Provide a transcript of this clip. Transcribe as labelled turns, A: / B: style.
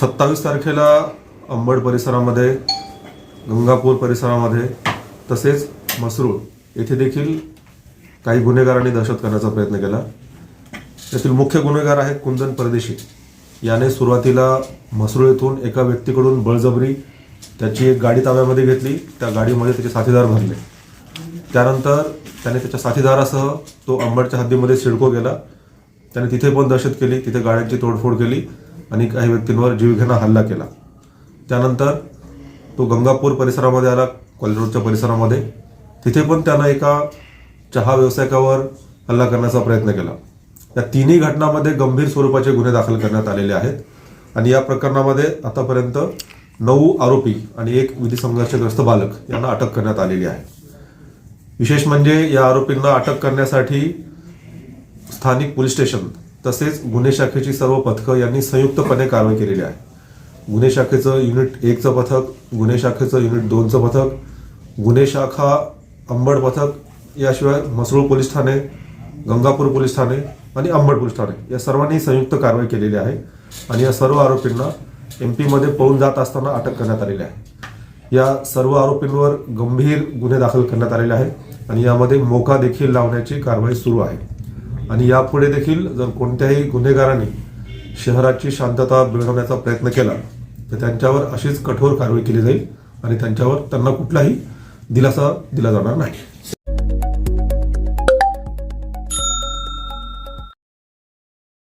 A: सत्तावीस तारखेला अंबड परिसरामध्ये गंगापूर परिसरामध्ये तसेच मसरूळ येथे देखील काही गुन्हेगारांनी दहशत करण्याचा प्रयत्न केला. त्यातील मुख्य गुन्हेगार आहेत कुंदन परदेशी. याने सुरुवातीला म्हसरूळ येथून एका व्यक्तीकडून बळजबरी त्याची एक गाडी ताब्यामध्ये घेतली त्या गाडीमध्ये त्याचे साथीदार भरले. त्यानंतर त्याने त्याच्या साथीदारासह तो अंबडच्या हद्दीमध्ये सिडको गेला. त्याने तिथे पण दहशत केली तिथे गाड्यांची तोडफोड केली. आणि काही व्यक्तींवर जीवघेणा हल्ला केला. त्यानंतर तो गंगापूर परिसरामध्ये आला कॉलेज रोडच्या परिसरामध्ये. तिथे पण त्यानं एका चहा व्यावसायिकावर हल्ला करण्याचा प्रयत्न केला. या तिन्ही घटनांमध्ये गंभीर स्वरूपाचे गुन्हे दाखल करण्यात आलेले आहेत. आणि या प्रकरणामध्ये आतापर्यंत नऊ आरोपी आणि एक विधी संघर्षग्रस्त बालक यांना अटक करण्यात आलेली आहे. विशेष म्हणजे या आरोपींना अटक करण्यासाठी स्थानिक पोलीस स्टेशन तसेच गुन्हे शाखेची सर्व पथकं यांनी संयुक्तपणे कारवाई केलेली आहे. गुन्हे शाखेचं युनिट एकचं पथक गुन्हे शाखेचं युनिट दोनचं पथक गुन्हे शाखा अंबड पथक याशिवाय मसरूळ पोलीस ठाणे गंगापूर पोलीस ठाणे आणि अंबड पोलीस ठाणे या सर्वांनी संयुक्त कारवाई केलेली आहे आणि या सर्व आरोपींना एम पीमध्ये पळून जात असताना अटक करण्यात आलेली आहे. या सर्व आरोपींवर गंभीर गुन्हे दाखल करण्यात आलेले आहे आणि यामध्ये मोका देखील लावण्याची कारवाई सुरू आहे. आणि यापुढे देखील जर कोणत्याही गुन्हेगारांनी शहराची शांतता बिघडवण्याचा प्रयत्न केला तर त्यांच्यावर अशीच कठोर कारवाई केली जाईल आणि त्यांच्यावर त्यांना कुठलाही दिलासा दिला जाणार नाही.